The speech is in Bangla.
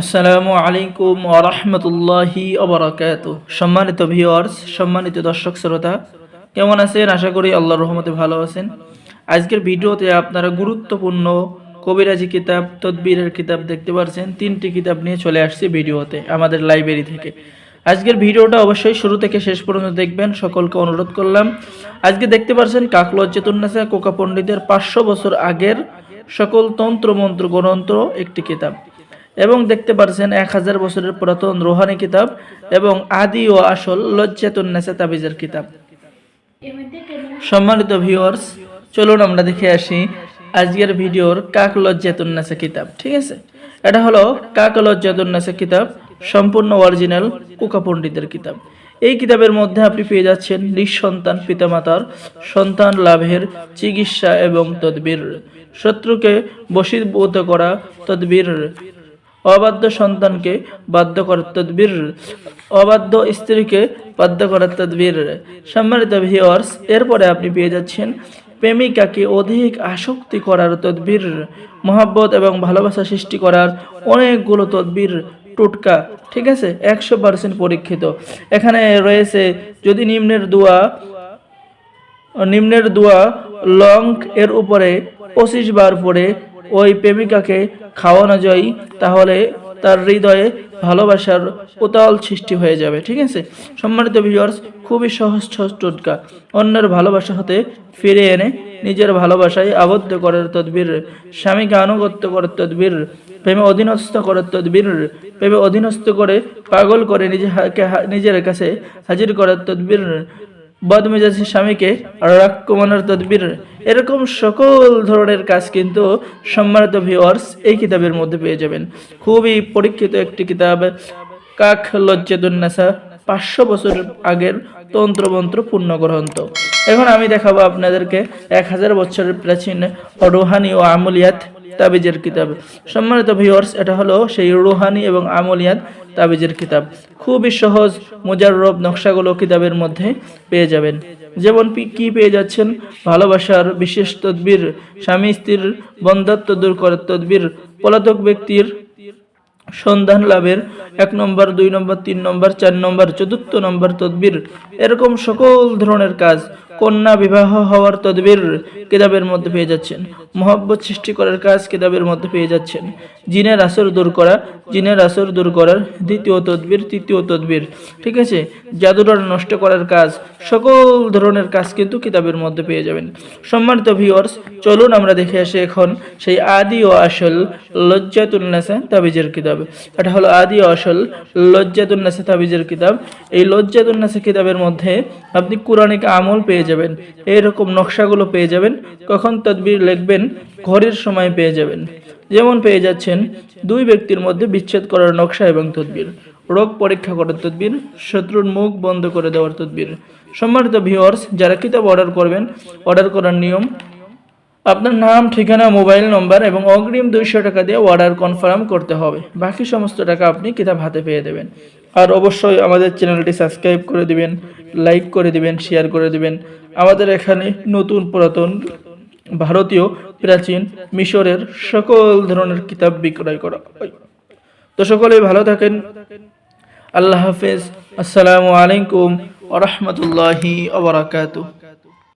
আসসালামু আলাইকুম ওরহমতুল্লাহি অবরাকাত সম্মানিত ভিউয়ার্স সম্মানিত দর্শক শ্রোতা, কেমন আছেন? আশা করি আল্লাহর রহমতে ভালো আছেন। আজকের ভিডিওতে আপনারা গুরুত্বপূর্ণ কবিরাজি কিতাব, তদবিরের কিতাব দেখতে পাচ্ছেন তিনটি কিতাব নিয়ে চলে আসছি ভিডিওতে, আমাদের লাইব্রেরি থেকে। আজকের ভিডিওটা অবশ্যই শুরু থেকে শেষ পর্যন্ত দেখবেন। সকলকে অনুরোধ করলাম। আজকে দেখতে পাচ্ছেন কাকলজ্জেতুন্নাসা কোকা পণ্ডিতের পাঁচশো বছর আগের সকল তন্ত্র মন্ত্র গ্রন্থ, একটি কিতাব। এবং দেখতে পারছেন এক হাজার বছরের পুরাতন রোহানি কিতাব এবং আদি ও আসল লজ্জাতুন্নাসা তাবিজের কিতাব। সম্মানিত ভিউয়ার্স চলুন আমরা দেখে আসি আজকের ভিডিওর কাক লজ্জাতুন্নাসা কিতাব, ঠিক আছে? এটা হলো কাক লজ্জাতুন্নাসা কিতাব, সম্পূর্ণ অরিজিনাল কুকা পণ্ডিতের কিতাব। এই কিতাবের মধ্যে আপনি পেয়ে যাচ্ছেন নিঃসন্তান পিতামাতার সন্তান লাভের চিকিৎসা এবং তদবির, শত্রুকে বশীভূত করা তদবির অবাধ্য সন্তানকে বাধ্য করার তদবির, অবাধ্য স্ত্রীকে বাধ্য করার তদবির। সম্মানিত ভিওয়ার্স এরপরে আপনি পেয়ে যাচ্ছেন প্রেমিকাকে অধিক আসক্তি করার তদবির, মহাব্বত এবং ভালোবাসা সৃষ্টি করার অনেকগুলো তদবির, টোটকা, ঠিক আছে? একশো পার্সেন্ট পরীক্ষিত। এখানে রয়েছে যদি নিম্নের দোয়া নিম্নের দোয়া লং এর উপরে পঁচিশ বার পরে ওই প্রেমিকাকে খাওয়ানো যায়, তাহলে তার হৃদয়ে ভালোবাসার উতাল সৃষ্টি হয়ে যাবে। ঠিক আছে? সম্মানিত ভিউয়ার্স খুবই সহজ সহজ টোটকা। অন্যের ভালোবাসা হতে ফিরে এনে নিজের ভালোবাসায় আবদ্ধ করার তদবির, স্বামীকে আনুগত্য করার তদবির, প্রেমে অধীনস্থ করার তদবির, প্রেমে অধীনস্থ করে পাগল করে নিজে নিজের কাছে হাজির করার তদবির বদমেজাজি স্বামীকে রাগ কমানোর তদবির, এরকম সকল ধরনের কাজ কিন্তু সম্মানিত ভিওয়ার্স এই কিতাবের মধ্যে পেয়ে যাবেন। খুবই পরীক্ষিত একটি কিতাব, কাক লজ্জাতুন্নাসা পাঁচশো বছর আগের তন্ত্রমন্ত্র পূর্ণ গ্রন্থ এখন আমি দেখাবো আপনাদেরকে এক হাজার বছরের প্রাচীন রোহানি ও আমলিয়াত তাবিজের কিতাব। সম্মানিত ভিউয়ার্স এটা হলো সেই রুহানি এবং আমলিয়াত তাবিজের কিতাব। খুবই সহজ, মোজাররব নকশাগুলো কিতাবের মধ্যে পেয়ে যাবেন। যেমন কি পেয়ে যাচ্ছেন? ভালোবাসার বিশেষ তদবির, স্বামী স্ত্রীর বন্ধাত্ব দূর করার তদবির, পলাতক ব্যক্তির সন্ধান লাভের এক নম্বর, দুই নম্বর, তিন নম্বর, চার নম্বর, চতুর্থ নম্বর তদবির, এরকম সকল ধরনের কাজ। কন্যা বিবাহ হওয়ার তদবির কিতাবের মধ্যে পেয়ে যাচ্ছেন। মহব্বত সৃষ্টি করার কাজ কিতাবের মধ্যে পেয়ে যাচ্ছেন। জিনের আসর দূর করা জিনের আসর দূর করার দ্বিতীয় তদবির, তৃতীয় তদবির। ঠিক আছে? জাদুরার নষ্ট করার কাজ, সকল ধরনের কাজ কিন্তু কিতাবের মধ্যে পেয়ে যাবেন। সম্মানিত ভিউয়ার্স চলুন আমরা দেখে আসি এখন সেই আদি ও আসল লজ্জাতুন্নাসা তাবিজের কিতাব। এটা হলো আদি ও আসল লজ্জাতুন্নাসা তাবিজের কিতাব। এই লজ্জাতুন্নাসা কিতাবের মধ্যে আপনি কোরআনিক আমল পেয়ে যাবেন এইরকম নকশাগুলো পেয়ে যাবেন, কখন তদবির লিখবেন ঘরের সময় পেয়ে যাবেন। যেমন পেয়ে যাচ্ছেন দুই ব্যক্তির মধ্যে বিচ্ছেদ করার নকশা এবং তদবির। রোগ পরীক্ষা করার তদবির, শত্রুর মুখ বন্ধ করে দেওয়ার তদবির। সম্মানিত ভিউয়ার্স যারা কিতাব অর্ডার করবেন অর্ডার করার নিয়ম, আপনার নাম, ঠিকানা মোবাইল নম্বর এবং অগ্রিম দুইশো টাকা দিয়ে অর্ডার কনফার্ম করতে হবে। বাকি সমস্ত টাকা আপনি কিতাব হাতে পেয়ে দেবেন। আর অবশ্যই আমাদের চ্যানেলটি সাবস্ক্রাইব করে দিবেন লাইক করে দিবেন শেয়ার করে দিবেন। আমাদের এখানে নতুন পুরাতন ভারতীয়, প্রাচীন, মিশরের সকল ধরনের কিতাব বিক্রয় করা তো সকলেই ভালো থাকেন। আল্লাহ হাফেজ। আসসালামু আলাইকুম ওরহমতুল্লাহি ওবরাকাতুহ